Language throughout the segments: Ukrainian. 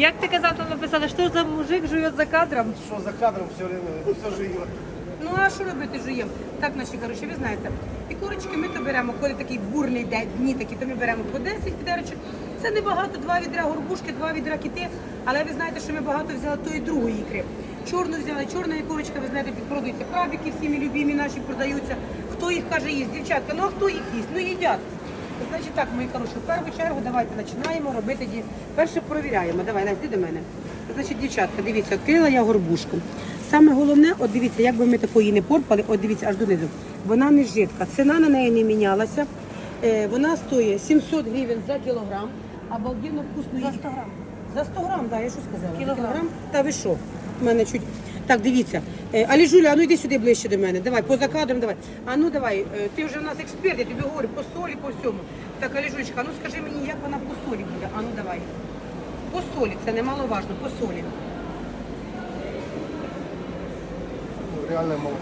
Як ти казав, там написали, що за мужик живе за кадром? Что за кадром все время, все живо. Ну а що робити жуємо? Так, наші хороші, ви знаєте. І курочки ми то беремо, коли такий бурний день, дні такі, то ми беремо по 10 відерочок. Це небагато, два відра горбушки, два відра кіти. Але ви знаєте, що ми багато взяли тої другої ікри. Чорну взяли, чорна ікорочка, ви знаєте, підпродується. Крабики всі ми любимі наші продаються. Хто їх каже їсть? Дівчатка, ну а хто їх їсть? Ну їдять. Значить так, мої хороші, в першу чергу давайте починаємо робити. ді- Перше провіряємо. Давай, йди до мене. Значить, дівчатка, дивіться, відкрила я горбушку. Саме головне, от дивіться, як би ми такої не порпали, от дивіться, аж донизу. Вона не жидка, ціна на неї не мінялася. Е, вона стоїть 700 гривень за кілограм. Обалденно вкусно. За 100 грам. За 100 грам, так, я що сказала? За Кілограм. Та ви що? У мене чуть. Так, дивіться. Е, Алі Жуля, а ну йди сюди ближче до мене. Давай, поза кадром, давай. А ну давай, е, ти вже в нас експерт, я тобі говорю, по солі, по всьому. Так, Аліжулечка, ну скажи мені, як вона по солі буде? А ну давай. По солі, це немаловажно, по солі. Реально мало.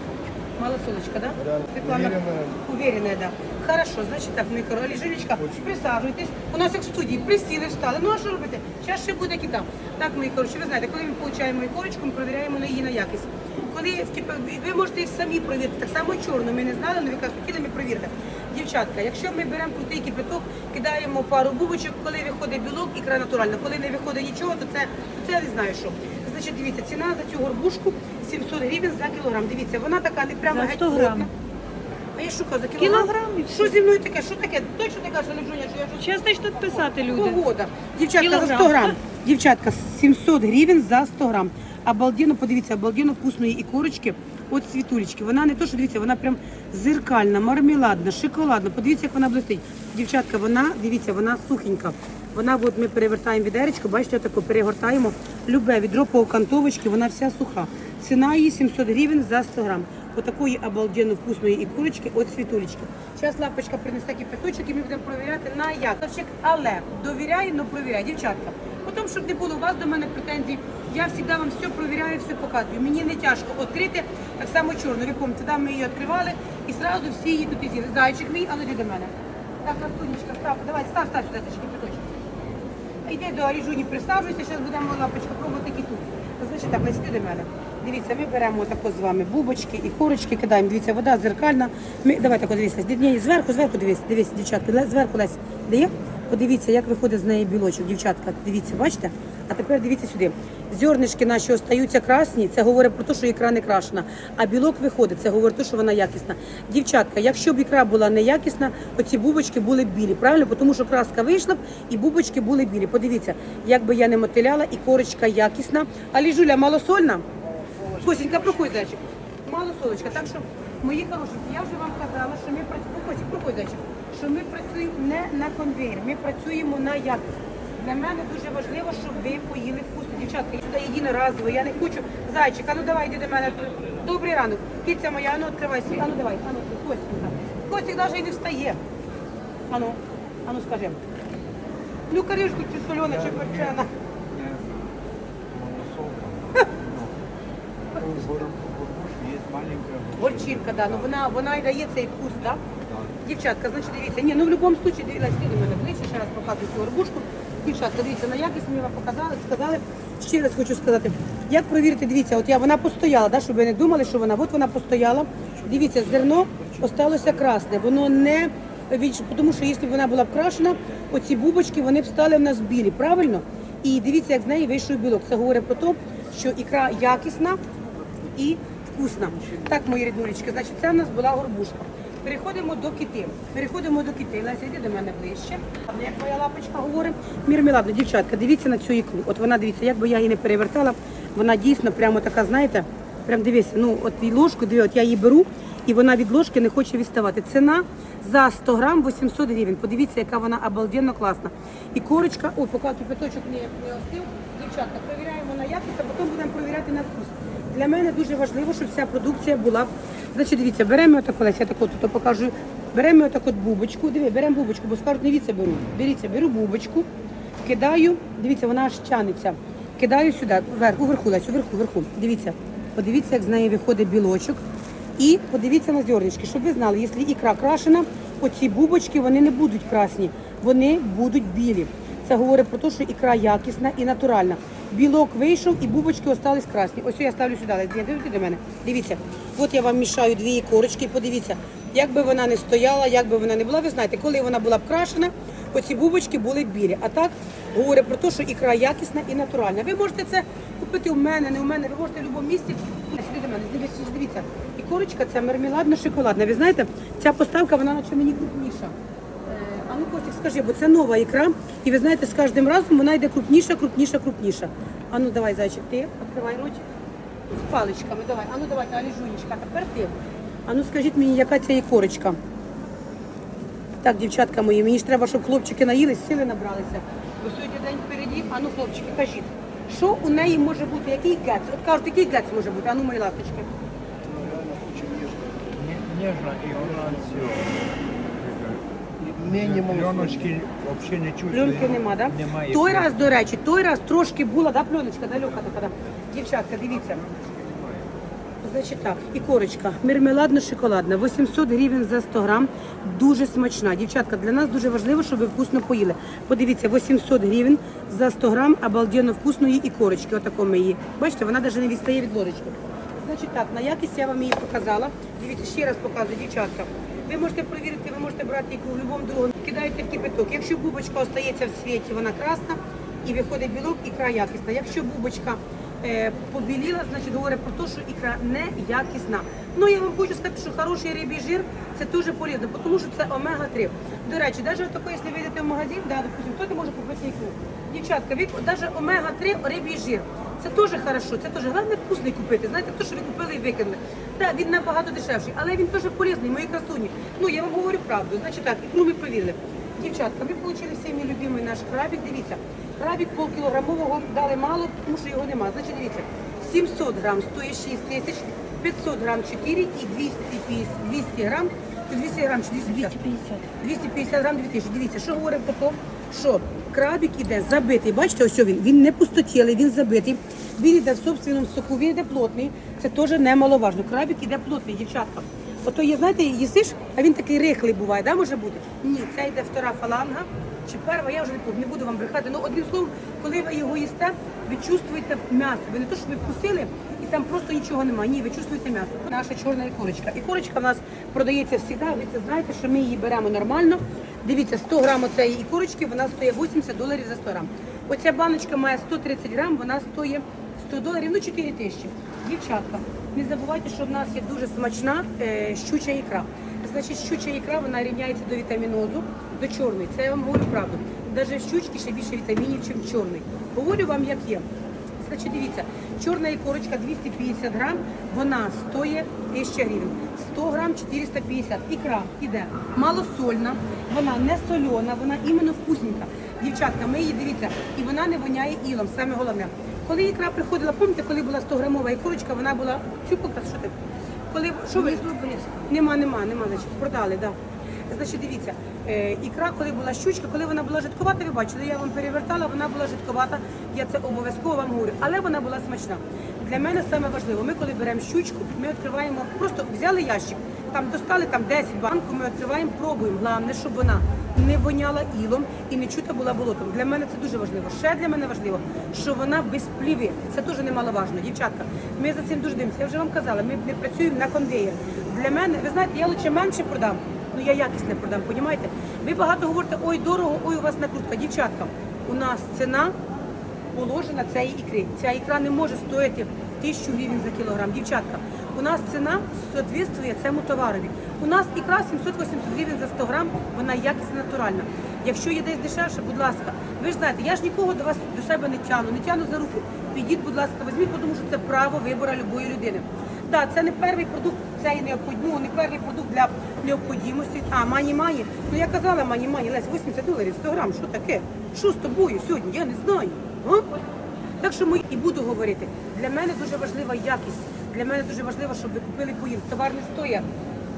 Малосолочка, да? Светлана, Уверенная. Уверенная, да. Хорошо, значить так, мої королі. Жилечка, присаджуйтесь. У нас як в студії, присіли, встали. Ну а що робити? Зараз ще буде кітам. Так, мої короче, ви знаєте, коли ми получаємо ікорочку, ми перевіряємо на її на якість. Коли ви можете самі провірити, так само чорну, ми не знали, але ви кажете, хотіли ми провірте. Дівчатка, якщо ми беремо крутий кипяток, кидаємо пару бубочок, коли виходить білок, ікра натуральна. Коли не виходить нічого, то це, то це я не знаю що. Значить, дивіться, ціна за цю горбушку 700 гривень за кілограм. Дивіться, вона така не прямо За геть 100 грам. плотна. А я шукаю за кілограм. Кілограм і все. Що зі мною таке? Що таке? Точно ти кажеш, Олежуня, що я щось Чесно ж тут писати люди. Погода. Дівчатка за Кілограм. 100 грам. Дівчатка, 700 гривень за 100 грам. Обалденно, подивіться, обалденно вкусної і корочки от світулечки. Вона не то, що дивіться, вона прям зеркальна, мармеладна, шоколадна. Подивіться, як вона блистить. Дівчатка, вона, дивіться, вона сухенька. Вона, от ми перевертаємо відеречко, бачите, тако перегортаємо. Любе відро по окантовочці, вона вся суха. Ціна її 700 гривень за 100 грам. Отакої обалденно вкусної ікорочки от світулечки. Зараз лапочка принесе кипяточок і ми будемо перевіряти на якості. Але довіряй, но провіряй, дівчатка. Потім, щоб не було у вас до мене претензій, я завжди вам все провіряю, все показую. Мені не тяжко відкрити, так само чорну. Пам'ятаєте, там ми її відкривали і одразу всі її тут з'їли. Зайчик мій, але йди до мене. Так, Настунечка, став, давай, став, став сюди, кипяточок. Йди до Аріжуні, присаджуйся, зараз будемо лапочка пробувати кіту. Значить так, листи до мене. Дивіться, ми беремо тако з вами бубочки і курочки кидаємо. Дивіться, вода зеркальна. Ми, давай так, дивіться, ні, зверху, зверху дивіться, дивіться, дівчатки, зверху лесь. Дає? Подивіться, як виходить з неї білочок, дівчатка. Дивіться, бачите? А тепер дивіться сюди. Зернишки наші остаються красні, це говорить про те, що ікра не крашена. А білок виходить, це говорить про те, що вона якісна. Дівчатка, якщо б ікра була неякісна, оці бубочки були б білі. Правильно? Тому що краска вийшла б і бубочки були білі. Подивіться, як би я не мотиляла, і корочка якісна. А ліжуля малосольна? Косінька, проходь, зайчик. Мало солочка. Так що, мої хороші, я вже вам казала, що ми працюємо. Проходь, проходь, зайчик. Що ми працюємо не на конвейер, ми працюємо на якість. Для мене дуже важливо, щоб ви поїли вкусно. Дівчатка, я сюди єдиноразово, я не хочу. Зайчик, а ну давай, йди до мене. Добрий ранок. Киця моя, а ну відкривай свій. А ну давай, а ну, Костік. Костік навіть і не встає. А ну, а ну скажи. Ну, корішку чи солена, чи перчена. Горчинка, да, ну вона, вона і дає цей вкус, да? Дівчатка, значить, дивіться, ні, ну в будь-якому випадку, дивіться, до мене ближче, ще раз показую цю горбушку. Дівчатка, дивіться, на якість ми вам показали, сказали. Ще раз хочу сказати, як провірити, дивіться, от я, вона постояла, да, щоб ви не думали, що вона, от вона постояла. Дивіться, зерно осталося красне, воно не, від- тому що якщо б вона була б крашена, оці бубочки, вони б стали в нас білі, правильно? І дивіться, як з неї вийшов білок. Це говорить про те, що ікра якісна, і вкусна. Так, мої ріднулечки, значить, це в нас була горбушка. Переходимо до кити. Переходимо до кити. Леся, йди до мене ближче. Як моя лапочка говорить, мірмеладно, дівчатка, дивіться на цю ікру. От вона дивіться, як би я її не перевертала, вона дійсно прямо така, знаєте, прям дивіться, ну от ложку, диви, от я її беру, і вона від ложки не хоче відставати. Ціна за 100 грам 800 гривень. Подивіться, яка вона обалденно класна. І корочка, ой, поки кипяточок не, не остив, дівчатка, перевіряємо на якість, а потім будемо перевіряти на вкус. Для мене дуже важливо, щоб вся продукція була. Значить, дивіться, беремо отак, Олесь, я так от тут покажу. Беремо отак от бубочку. Диви, беремо бубочку, бо скажуть, не віце беру. Беріться, беру бубочку, кидаю, дивіться, вона аж тянеться. Кидаю сюди, вверху, вверху, Лесь, вверху, вверху. Дивіться, подивіться, як з неї виходить білочок. І подивіться на зернички, щоб ви знали, якщо ікра крашена, оці бубочки вони не будуть красні, вони будуть білі. Це говорить про те, що ікра якісна і натуральна. Білок вийшов і бубочки остались красні. Ось я ставлю сюди. Дивіться до мене. Дивіться, от я вам мішаю дві ікорочки. Подивіться, як би вона не стояла, як би вона не була. Ви знаєте, коли вона була б крашена, оці бубочки були б білі. А так говорить про те, що ікра якісна і натуральна. Ви можете це купити у мене, не у мене. Ви можете в будь-якому місці. Сюди до мене. Дивіться, дивіться. Ікорочка це мармеладна шоколадна. Ви знаєте, ця поставка вона наче мені крупніша. А ну Костик, скажи, бо це нова ікра, і ви знаєте, з кожним разом вона йде крупніша, крупніша, крупніша. А ну давай, зайчик, ти відкривай ротик з паличками. Давай, а ну давай, Аліжунечка, а тепер ти. А ну скажіть мені, яка ця ікорочка? Так, дівчатка мої, мені ж треба, щоб хлопчики наїлись, сили набралися. Бо сьогодні день впереді. А ну, хлопчики, кажіть, що у неї може бути? Який гец? От кажуть, який гец може бути? А ну, мої ласточки. Не- Нежно и все. Пленочки вообще не чувствую. Пленки нема, да? Немає. Той раз, до речі, той раз трошки була, да, пленочка, далека така. Да. Дівчатка, дивіться. Значить так, і корочка, мармеладно-шоколадна, 800 гривень за 100 грам, дуже смачна. Дівчатка, для нас дуже важливо, щоб ви вкусно поїли. Подивіться, 800 гривень за 100 грам обалденно вкусної і корочки, отако ми її. Бачите, вона навіть не відстає від ложечки. Значить так, на якість я вам її показала. Дивіться, ще раз показую, дівчатка. Ви можете перевірити, ви можете брати яку в будь-якому другому. Кидаєте в кипяток. Якщо бубочка остається в світі, вона красна і виходить білок, ікра якісна. Якщо бубочка е, побіліла, значить говорить про те, що ікра не якісна. Ну я вам хочу сказати, що хороший рибій жир це дуже полезно, тому що це омега-3. До речі, навіть тако, якщо ви йдете в магазин, да, допустим, хто не може купити ікру. Дівчатка, ви навіть омега-3 рибій жир. Це теж хорошо, це теж головне вкусний купити. Знаєте, то, що ви купили і викинули. Так, він набагато дешевший, але він теж полезний, мої красуні. Ну я вам говорю правду. Значить так, ікру ми провірили. Дівчатка, ми отримали всі мій любимий наш крабик. Дивіться, крабик полкілограмового дали мало, тому що його нема. Значить, дивіться, 700 грам стоїть 6 тисяч, 500 грам 4 і 250, 200 грам, 200 грам чи 250? 250 грам 2000. Дивіться, що говорить про те, що крабик іде забитий. Бачите, ось він. Він не пустотілий, він забитий. Він іде в собственному соку, він іде плотний. Це теж немаловажно. Крабик іде плотний, дівчатка. Ото є, знаєте, їсиш, а він такий рихлий буває, да, може бути? Ні, це йде втора фаланга. Чи перва, я вже не буду вам брехати. Ну, одним словом, коли ви його їсте, ви чувствуєте м'ясо. Ви не то, що ви вкусили, там просто нічого немає. Ні, ви чувствуєте м'ясо. Наша чорна ікорочка. Ікорочка в нас продається завжди. Ви це знаєте, що ми її беремо нормально. Дивіться, 100 грам цієї ікорочки, вона стоїть 80 доларів за 100 грам. Оця баночка має 130 грам, вона стоїть 100 доларів, ну 4 тисячі. Дівчатка, не забувайте, що в нас є дуже смачна е, щуча ікра. Значить, щуча ікра вона рівняється до вітамінозу, до чорної. Це я вам говорю правду. Навіть щучки ще більше вітамінів, ніж чорний. Говорю вам, як є. Значить, дивіться, чорна ікорочка 250 грам, вона стоїть 1000 гривень. 100 грам 450. Ікра іде малосольна, вона не сольона, вона іменно вкусненька. Дівчатка, ми її дивіться, і вона не воняє ілом, саме головне. Коли ікра приходила, пам'ятаєте, коли була 100 грамова ікорочка, вона була цю показ, що ти? Коли що ви? Нема, нема, нема, значить, продали, так. Да. Значить, дивіться, е, ікра, коли була щучка, коли вона була жидковата, ви бачили, я вам перевертала, вона була жидковата, я це обов'язково вам говорю, але вона була смачна. Для мене саме важливо, ми коли беремо щучку, ми відкриваємо, просто взяли ящик, там достали там 10 банку, ми відкриваємо, пробуємо. Головне, щоб вона не воняла ілом і не чута була болотом. Для мене це дуже важливо. Ще для мене важливо, що вона без пліви. Це дуже немаловажно. Дівчатка, ми за цим дуже дивимося. Я вже вам казала, ми не працюємо на конвеєр. Для мене, ви знаєте, я лише менше продам, ну я якісне продам, понімаєте? Ви багато говорите, ой, дорого, ой, у вас накрутка. Дівчатка, у нас ціна положена цієї ікри. Ця ікра не може стоїти тисячу гривень за кілограм. Дівчатка, у нас ціна соответствує цьому товарові. У нас ікра 700-800 гривень за 100 грам, вона якісна натуральна. Якщо є десь дешевше, будь ласка, ви ж знаєте, я ж нікого до вас до себе не тяну, не тяну за руку. Підіть, будь ласка, візьміть, тому що це право вибору любої людини. Так, це не перший продукт, це і необхідно, не перший продукт для необхідності. А, мані мані. Ну я казала мані мані, Лесь, 80 доларів, 100 грам, що таке? Що з тобою сьогодні? Я не знаю. А? Так що ми і буду говорити. Для мене дуже важлива якість. Для мене дуже важливо, щоб ви купили поїв. Товар не стоїть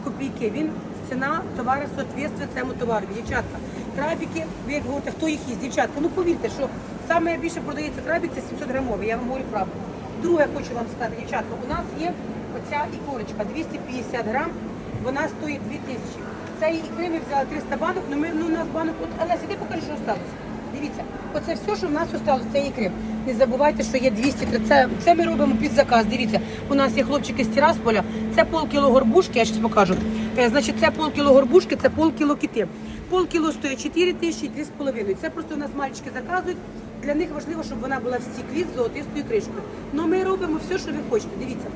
копійки. Він ціна товару соответствує цьому товару. Дівчатка, крабики, ви як говорите, хто їх їсть? Дівчатка, ну повірте, що саме більше продається крабик, це 700 грамовий. Я вам говорю правду. Друге, хочу вам сказати, дівчатка, у нас є оця ікорочка 250 грам, вона стоїть 2000. Цієї ікри ми взяли 300 банок, ну ми ну, у нас банок, от Олеся, ти покажи, що осталось. Дивіться, оце все, що в нас осталось, це ікри. Не забувайте, що є 200 це, це ми робимо під заказ. Дивіться, у нас є хлопчики з Тірасполя, це полкіло горбушки, я зараз покажу. Е, значить, це полкіло горбушки, це полкіло кити. Полкіло стоїть 4 тисячі, 2,5. Це просто у нас мальчики заказують. Для них важливо, щоб вона була в стеклі з золотистою кришкою. Ну ми робимо все, що ви хочете. Дивіться.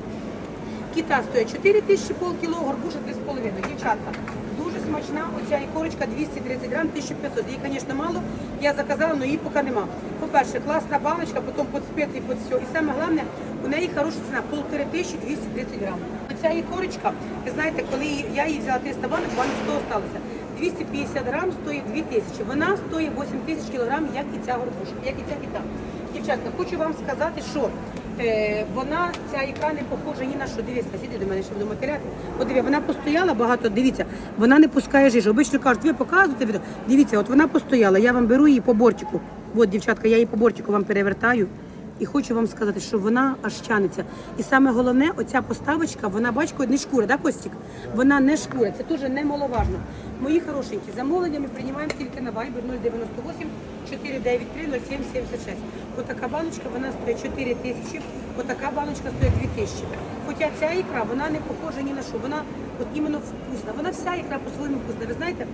Кита стоїть 4 тисячі полкіло, горбуша 2,5. Дівчатка, дуже смачна оця ікорочка 230 грам, 1500. Її, звісно, мало. Я заказала, але її поки нема. По-перше, класна баночка, потім під спеції, під все. І саме головне, у неї хороша ціна, полтори тисячі 230 грам. Оця ікорочка, ви знаєте, коли я її взяла 300 банок, банок 100 осталося. 250 грам стоїть 2 тисячі. Вона стоїть 8 тисяч кілограм, як і ця горбушка, як і ця кита. Дівчатка, хочу вам сказати, що вона, ця ікра не похожа ні на що. Дивіться, сіди до мене, щоб до макеляти. От вона постояла багато, дивіться, вона не пускає жижу. Обично кажуть, ви показуєте відео. Дивіться, от вона постояла, я вам беру її по борчику. От, дівчатка, я її по борчику вам перевертаю. І хочу вам сказати, що вона аж тянеться. І саме головне, оця поставочка, вона бачите, не шкура, да, Костік? Вона не шкура, це дуже немаловажно. Мої хорошенькі, замовлення ми приймаємо тільки на Viber 098 493 0776. Отака баночка, вона стоїть 4 тисячі, отака баночка стоїть 2 тисячі. Хоча ця ікра, вона не похожа ні на що, вона от іменно вкусна. Вона вся ікра по-своєму вкусна. Ви знаєте,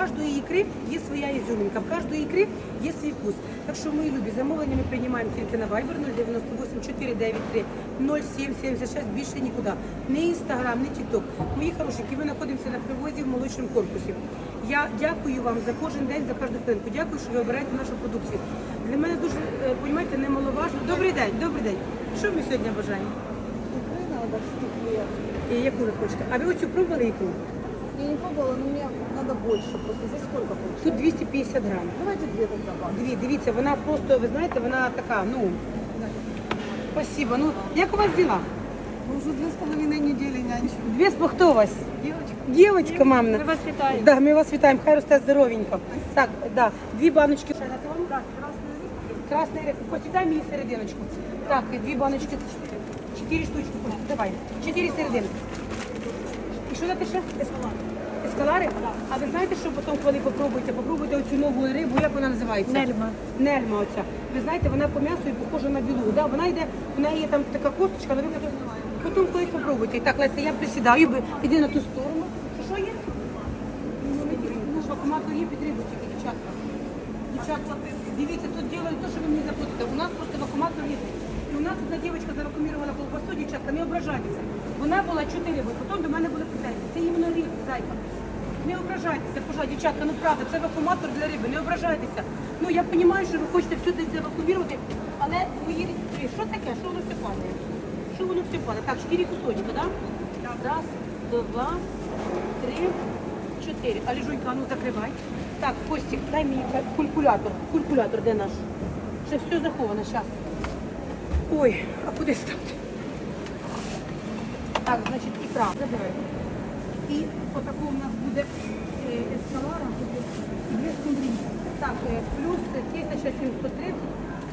кожної ікри є своя ізюмінка, в кожної ікри є свій вкус. Так що, мої любі, замовлення ми приймаємо тільки на Viber 098 493 0776, більше нікуди. Не Інстаграм, не Тікток. Мої хорошенькі, ми знаходимося на привозі в молочному корпусі. Я дякую вам за кожен день, за кожну хвилинку. Дякую, що ви обираєте нашу продукцію. Для мене дуже, е, понімаєте, немаловажно. Добрий день, добрий день. Що ми сьогодні бажаємо? яку ви хочете? А ви оцю пробували ікру? Я не пробовала, но мне надо больше просто. Здесь сколько получится? Тут 250 грам. Давайте две тогда банки. Дві, дивіться, вона просто, ви знаєте, вона така, ну, спасибо. Ну, як у вас діла? Мы уже две с половиной недели нянчим. Дві з- хто у вас? Девочка. Дівочка, мамина. Ми вас вітаємо. Да, ми вас вітаємо, хай росте здоровенько. Так, да, дві баночки. Так, красный язык. Красний рек. Костя, дай мені серединочку. Так, і дві баночки. Чотири штучки. Костя, давай. Чотири серединки. І що дати ще? Ескалари. Ескалари? А ви знаєте, що потім, коли попробуєте, попробуйте оцю нову рибу, як вона називається? Нельма. Нельма оця. Ви знаєте, вона по м'ясу і похожа на білу. Да? Вона йде, в неї є там така косточка, але ви не знаєте. Потім колись попробуйте. І так, Леся, я присідаю, іди на ту сторону. Що, що є? Ну, тільки, ну, вакууматор є під рибу тільки, дівчатка. Дівчатка, дивіться, тут не те, що ви мені заплатите. У нас просто вакууматор є. І у нас одна дівчинка завакуумірувала колбасу, дівчатка, не ображайтеся. Вона була чотири риби, потім до мене були претензії. Це іменно риба, зайка. Не ображайтеся, пожалуйста, дівчатка, ну правда, це вакууматор для риби, не ображайтеся. Ну я розумію, що ви хочете десь завакуумірувати, але мої речі, що таке? Що воно все падає? Що воно все падає? Так, чотири кусочки, так? Да? Раз, два, три, чотири. А ліжунька, ну закривай. Так, Костік, дай мені ка- калькулятор. Калькулятор, де наш? Ще все заховано, зараз. Ой, а куди ставити? Так, значить, ікра. Забирай. І отако у нас буде е, ескалара, буде скумбрії. Так, е, плюс 1730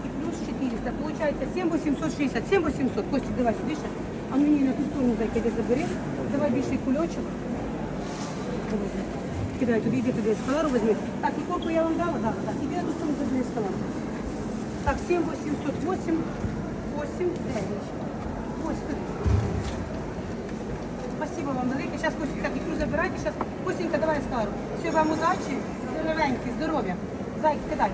і плюс 400. Получається 7860, 7800. Костя, давай сюди ще. А мені на ту сторону зайки де забери. Давай більший кульочок. Кидай туди, йди туди ескалару візьми. Так, і коку я вам дала? Так, так, іди на ту сторону забери ескалару. Так, 7808, 8, 9. Ось тут. Спасибо вам велике. Зараз Костя, так, ікру забирайте. Зараз Костенька, давай скару. Все, вам удачі, здоровенькі, здоров'я. Зайки, кидай.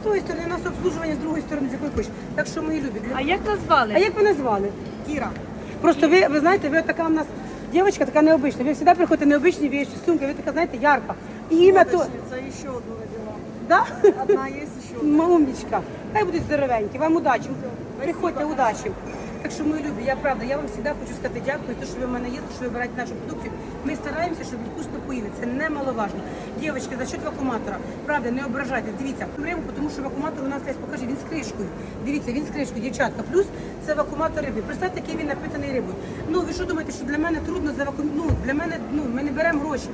З тої сторони у нас обслужування, з другої сторони, з якої хочеш. Так що, мої любі. А як назвали? А як ви назвали? Кіра. Просто ви, ви знаєте, ви така в нас дівчинка така необична. Ви завжди приходите необичні вещи, сумки, ви така, знаєте, ярка. І ім'я то. Лодочница еще одну родила. Да? Одна есть еще одна. Умничка. Хай будуть здоровенькі, вам удачі. Приходьте, удачі. Так що, мої любі, я правда, я вам завжди хочу сказати дякую, те, що ви в мене є, що ви берете нашу продукцію. Ми стараємося, щоб вкусно поїли. Це немаловажно. Дівчатки, за счет вакууматора, правда, не ображайтесь. Дивіться, рибу, тому що вакууматор у нас десь покаже, він з кришкою. Дивіться, він з кришкою, дівчатка. Плюс це вакууматор риби. Представте, який він напитаний рибою. Ну, ви що думаєте, що для мене трудно завакуумірувати? Ну, для мене, ну, ми не беремо гроші.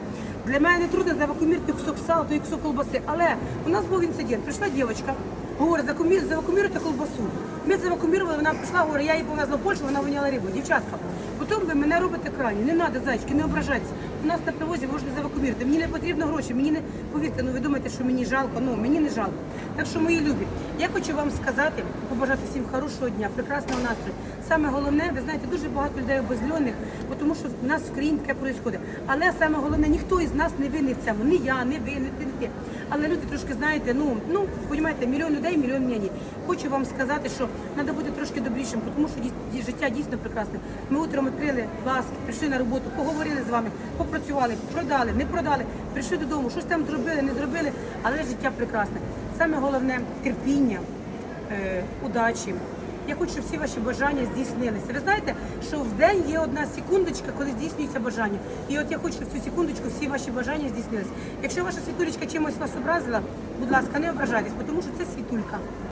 Для мене не трудно завакуумірувати кусок сала, той кусок колбаси. Але у нас був інцидент. Прийшла дівчинка, говорить, «Закумір- завакууміруйте колбасу. Ми завакумірували, вона прийшла, говорить, я її повезла в Польщу, вона виняла рибу. Дівчатка, потім ви мене робите крайні. Не треба, зайчики, не ображайтеся. У нас на привозі можна завакумірити. Мені не потрібно гроші, мені не повірте, ну ви думаєте, що мені жалко. Ну мені не жалко. Так що, мої любі, я хочу вам сказати, побажати всім хорошого дня, прекрасного настрою. Саме головне, ви знаєте, дуже багато людей обезльоних, бо тому що в нас в країні таке відбувається. Але саме головне, ніхто із нас не винний в цьому. Ні я, не ви, не ти, не ти. Але люди трошки знаєте, ну ну розумієте, мільйон людей, мільйон мені. Хочу вам сказати, що треба бути трошки добрішим, тому що життя дійсно прекрасне. Ми утром відкрили ласки, прийшли на роботу, поговорили з вами, попрацювали, продали, не продали, прийшли додому, щось там зробили, не зробили, але життя прекрасне. Саме головне терпіння, е, удачі. Я хочу, щоб всі ваші бажання здійснилися. Ви знаєте, що в день є одна секундочка, коли здійснюється бажання. І от я хочу, щоб в цю секундочку всі ваші бажання здійснилися. Якщо ваша світулечка чимось вас образила, будь ласка, не ображайтесь, тому що це світулька.